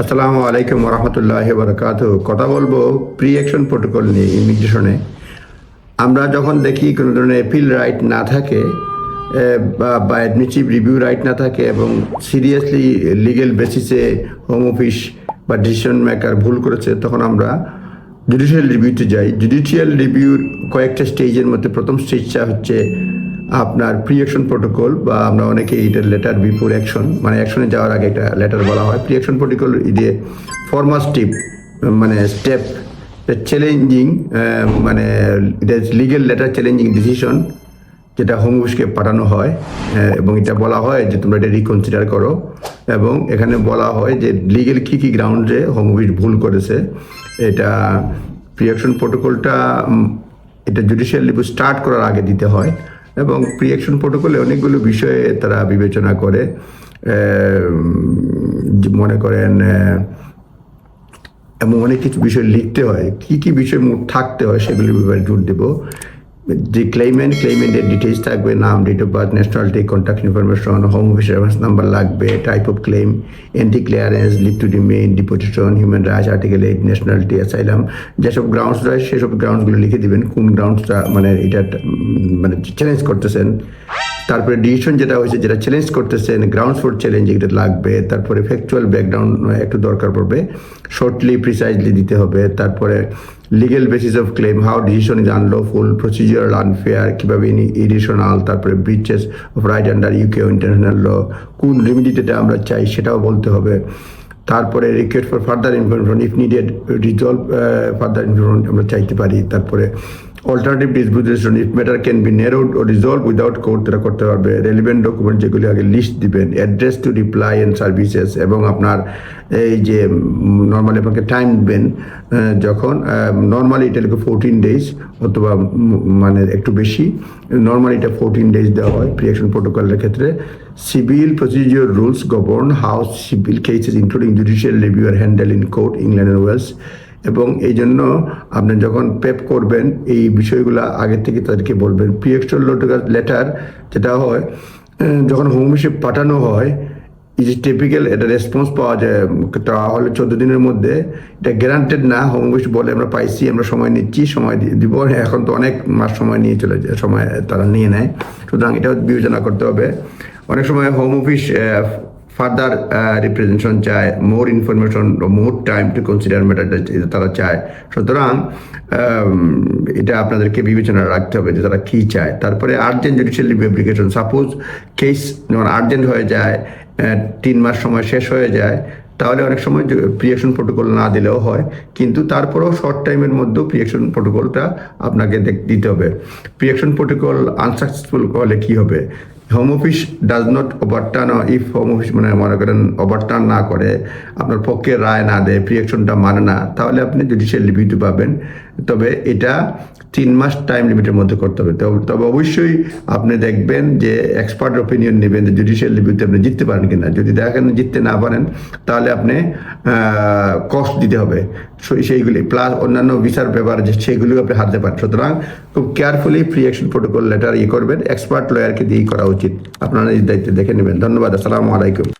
আসসালামু আলাইকুম রহমতুল্লাহ বরকাত কথা বলব প্রি অ্যাকশন প্রোটোকল নিয়ে ইমিগ্রেশনে আমরা যখন দেখি কোনো ধরনের অ্যাপিল রাইট না থাকে বা অ্যাডমিটিভ রিভিউ রাইট না থাকে এবং সিরিয়াসলি লিগেল বেসিসে হোম অফিস বা ডিসিশন মেকার ভুল করেছে, তখন আমরা জুডিশিয়াল রিভিউতে যাই। জুডিশিয়াল রিভিউর কয়েকটা স্টেজের মধ্যে প্রথম স্টেজটা হচ্ছে আপনার প্রি অ্যাকশন প্রোটোকল বা আমরা অনেকে এটার লেটার বিফোর অ্যাকশন মানে অ্যাকশনে যাওয়ার আগে একটা লেটার বলা হয়। প্রি অ্যাকশন প্রোটোকল দিয়ে ফর্মাল স্টেপ মানে স্টেপ চ্যালেঞ্জিং মানে এটা লিগেল লেটার চ্যালেঞ্জিং ডিসিশন যেটা হোম অফিসকে পাঠানো হয় এবং এটা বলা হয় যে তোমরা এটা রিকনসিডার করো। এবং এখানে বলা হয় যে লিগেল কী কী গ্রাউন্ডে হোম অফিস ভুল করেছে, এটা প্রিয়াকশন প্রোটোকলটা এটা জুডিশিয়াল রিভিউ স্টার্ট করার আগে দিতে হয়। এবং প্রি অ্যাকশন প্রোটোকলে অনেকগুলো বিষয়ে তারা বিবেচনা করে মনে করেন এমন অনেক কিছু বিষয় লিখতে হয়। কি কি বিষয় থাকতে হয় সেগুলির ব্যাপারে জোর দেবো। যে ক্লেমেন্ট ক্লেইমেন্টের ডিটেলস থাকবে নাম date of birth nationality contact information home office number লাগবে type of claim entry clearance leave to remain deposition human rights article eight nationality asylum যেসব গ্রাউন্ডস রয়েছে সেসব গ্রাউন্ডগুলো লিখে দিবেন, কোন গ্রাউন্ডসটা মানে এটা মানে চ্যালেঞ্জ করতেছেন। তারপরে ডিসিশন যেটা হয়েছে, যেটা চ্যালেঞ্জ করতেছেন গ্রাউন্ড ফর চ্যালেঞ্জ এটা লাগবে, তারপরে ফ্যাকচুয়াল ব্যাকগ্রাউন্ড একটু দরকার পড়বে শর্টলি প্রিসাইজলি দিতে হবে, তারপরে legal basis of claim how decision is unlawful procedural unfair কীভাবে ইডিশনাল তারপরে breaches of right under UK international law কোন রেমিডিটা আমরা চাই সেটাও বলতে হবে। তারপরে request for further information if needed resolve further information আমরা চাইতে পারি। তারপরে alternative disputation if matter can be narrowed or resolve without court তারা করতে পারবে। রেলিভেন্ট ডকুমেন্ট যেগুলি আগে লিস্ট দিবেন address to reply and services এবং আপনার এই যে নর্মালি আপনাকে টাইম দেবেন যখন নর্মালি এটা লিখে ফোরটিন ডেজ অথবা মানে একটু বেশি। নর্মালি এটা ফোরটিন ডেজ দেওয়া হয় প্রিয়াকশন প্রোটোকলের ক্ষেত্রে। Civil procedure rules govern how civil cases including judicial review are handle in court England and Wales এবং এই জন্য আপনি যখন পেপ করবেন, এই বিষয়গুলো আগে থেকে তাদেরকে বলবেন। প্রিয়েক্সটাল লেটার যেটা হয় যখন হোম পাঠানো হয় যে টিপিক্যাল এটা রেসপন্স পাওয়া যায়, তাহলে চোদ্দ দিনের মধ্যে। এটা গ্যারান্টেড না হোম অফিস বলে আমরা পাইছি, আমরা সময় নিচ্ছি, সময় দিব। এখন তো অনেক মাস সময় নিয়ে চলে যায়, সময় তারা নিয়ে নেয়। সুতরাং এটাও বিবেচনা করতে হবে। অনেক সময় হোম অফিস ফার্দার রিপ্রেজেন্টেশন চায় more information more time to consider ম্যাটারটা তারা চায়। সুতরাং এটা আপনাদেরকে বিবেচনা রাখতে হবে যে তারা কী চায়। তারপরে urgent judicial application suppose case যখন আর্জেন্ট হয়ে যায় তিন মাস সময় শেষ হয়ে যায়, তাহলে অনেক সময় প্রিয়েকশন প্রোটোকল না দিলেও হয়, কিন্তু তারপরেও শর্ট টাইমের মধ্যেও প্রিয়েকশন প্রোটোকলটা আপনাকে দিতে হবে। প্রিয়েকশন প্রোটোকল আনসাকসেসফুল হলে কী হবে? Home office does not overturn if home office মানে মনে করেন ওভারটার্ন না করে, আপনার পক্ষে রায় না দেয় প্রিয়েকশনটা মানে না, তাহলে আপনি জুডিশিয়াল রিভিউতে পাবেন। তবে এটা তিন মাস টাইম লিমিটের মধ্যে করতে হবে। তবে- অবশ্যই আপনি দেখবেন যে এক্সপার্ট অপিনিয়ন নেবেন যে জুডিশিয়াল রিভিউতে আপনি জিততে পারেন কিনা। যদি দেখেন জিততে না পারেন, তাহলে আপনি কস্ট দিতে হবে। সেইগুলি প্লাস অন্যান্য ভিসার ব্যাপার যে সেগুলিও আপনি হারতে পারেন সুতরাং খুব carefully pre action protocol letter ইয়ে করবেন এক্সপার্ট লয়ারকে দিয়েই করা উচিত। আপনারা এই দায়িত্ব দেখে নেবেন। ধন্যবাদ। আসসালামু আলাইকুম।